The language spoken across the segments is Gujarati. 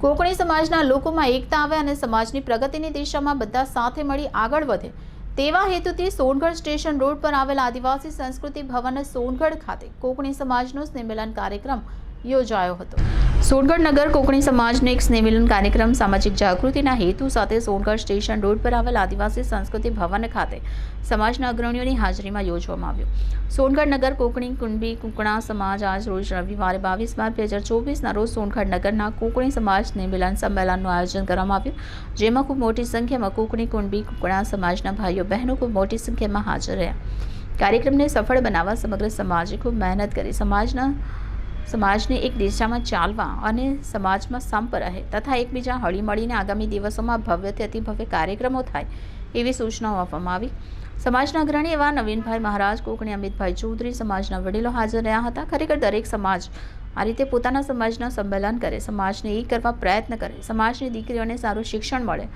કોકણી સમાજના લોકોમાં એકતા આવે અને સમાજની પ્રગતિની દિશામાં બધા સાથે મળી આગળ વધે, તેવા હેતુથી સોનગઢ સ્ટેશન રોડ પર આવેલ આદિવાસી સંસ્કૃતિ ભવન સોનગઢ ખાતે કોકણી સમાજનો સંમેલન કાર્યક્રમ યોજાયો હતો. સોનગઢ નગર કોકણી સમાજનો એક સ્નેહમિલન કાર્યક્રમ, સામાજિક જાગૃતિના હેતુ સાથે સોનગઢ સ્ટેશન રોડ પર આવેલ આદિવાસી સંસ્કૃતિ ભવન ખાતે સમાજના અગ્રણીઓની હાજરીમાં યોજવામાં આવ્યો. સોનગઢ નગર કોકણી કુંડબી કુકણા સમાજ આજ રોજ રવિવારે બાવીસ બાર બે હજાર ચોવીસના રોજ સોનગઢ નગરના કોકણી સમાજ સ્નેહમિલન સંમેલનનું આયોજન કરવામાં આવ્યું. જેમાં ખૂબ મોટી સંખ્યામાં કોકણી કુંડબી કુકણા સમાજના ભાઈઓ, બહેનો ખૂબ મોટી સંખ્યામાં હાજર રહ્યા. કાર્યક્રમને સફળ બનાવવા સમગ્ર સમાજે ખૂબ મહેનત કરી સમાજના સમાજને એક દિશામાં ચાલવા અને સમાજમાં સંપ રહે તથા એકબીજા હળીમળીને આગામી દિવસોમાં ભવ્યથી અતિભવ્ય કાર્યક્રમો થાય એવી સૂચનાઓ આપવામાં આવી. સમાજના અગ્રણી એવા નવીનભાઈ મહારાજ, કોકણી અમિતભાઈ ચૌધરી સમાજના વડીલો હાજર રહ્યા હતા. ખરેખર દરેક સમાજ આ રીતે પોતાના સમાજના સંમેલન કરે, સમાજને એ કરવા પ્રયત્ન કરે. સમાજની દીકરીઓને સારું શિક્ષણ મળે,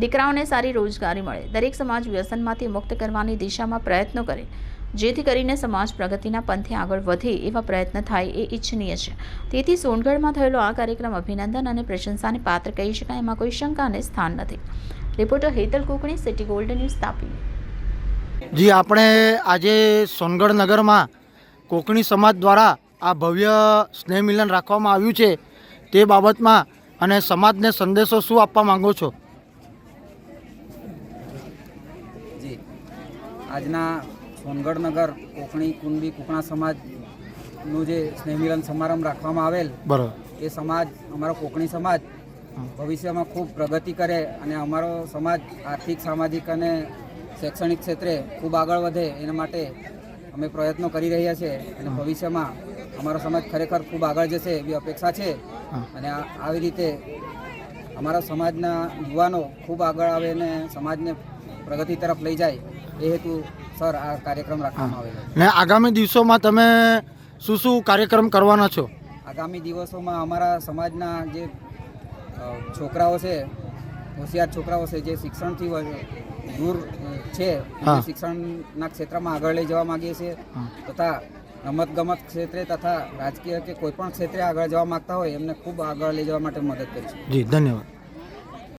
દીકરાઓને સારી રોજગારી મળે. દરેક સમાજ વ્યસનમાંથી મુક્ત કરવાની દિશામાં પ્રયત્નો કરે, જેથી કરીને સમાજ પ્રગતિના પંથે આગળ વધે એવા પ્રયત્ન થાય એ ઈચ્છનીય છે. તેથી સોનગઢમાં થયેલો આ કાર્યક્રમ અભિનંદન અને પ્રશંસાને પાત્ર કહી શકાય, એમાં કોઈ શંકા અને સ્થાન નથી. Reporter Hetal Kokani, city gold news, Tapi. જી, આપણે આજે સોનગઢ નગરમાં કોકણી સમાજ દ્વારા આ ભવ્ય સ્નેહ મિલન રાખવામાં આવ્યું છે તે બાબતમાં અને સમાજને સંદેશો શું આપવા માંગો છો? જી. આજના સોનગઢ નગર કોકણી કુંડી કુકણા સમાજનું જે સ્નેહમિલન સમારંભ રાખવામાં આવેલ બરાબર. એ સમાજ અમારો કોકણી સમાજ ભવિષ્યમાં ખૂબ પ્રગતિ કરે અને અમારો સમાજ આર્થિક સામાજિક અને શૈક્ષણિક ક્ષેત્રે ખૂબ આગળ વધે એના માટે અમે પ્રયત્નો કરી રહ્યા છીએ અને ભવિષ્યમાં અમારો સમાજ ખરેખર ખૂબ આગળ જશે એવી અપેક્ષા છે. અને આ- આવી રીતે અમારા સમાજના યુવાનો ખૂબ આગળ આવે અને સમાજને પ્રગતિ તરફ લઈ જાય એ હેતુ સર આ કાર્યક્રમ રાખવામાં આવેલો છે. ને આગામી દિવસોમાં તમે શું શું કાર્યક્રમ કરવાના છો? આગામી દિવસોમાં અમારા સમાજના જે છોકરાઓ છે હોશિયાર છોકરાઓ છે જે શિક્ષણથી દૂર છે શિક્ષણના ક્ષેત્રમાં આગળ લઈ જવા માંગીએ છીએ. તથા તથા રમતગમત ક્ષેત્રે તથા રાજકીય કે કોઈ પણ ક્ષેત્રે આગળ જવા માંગતા હોય એમને ખૂબ આગળ લઈ જવા માટે મદદ કરીશું. જી ધન્યવાદ.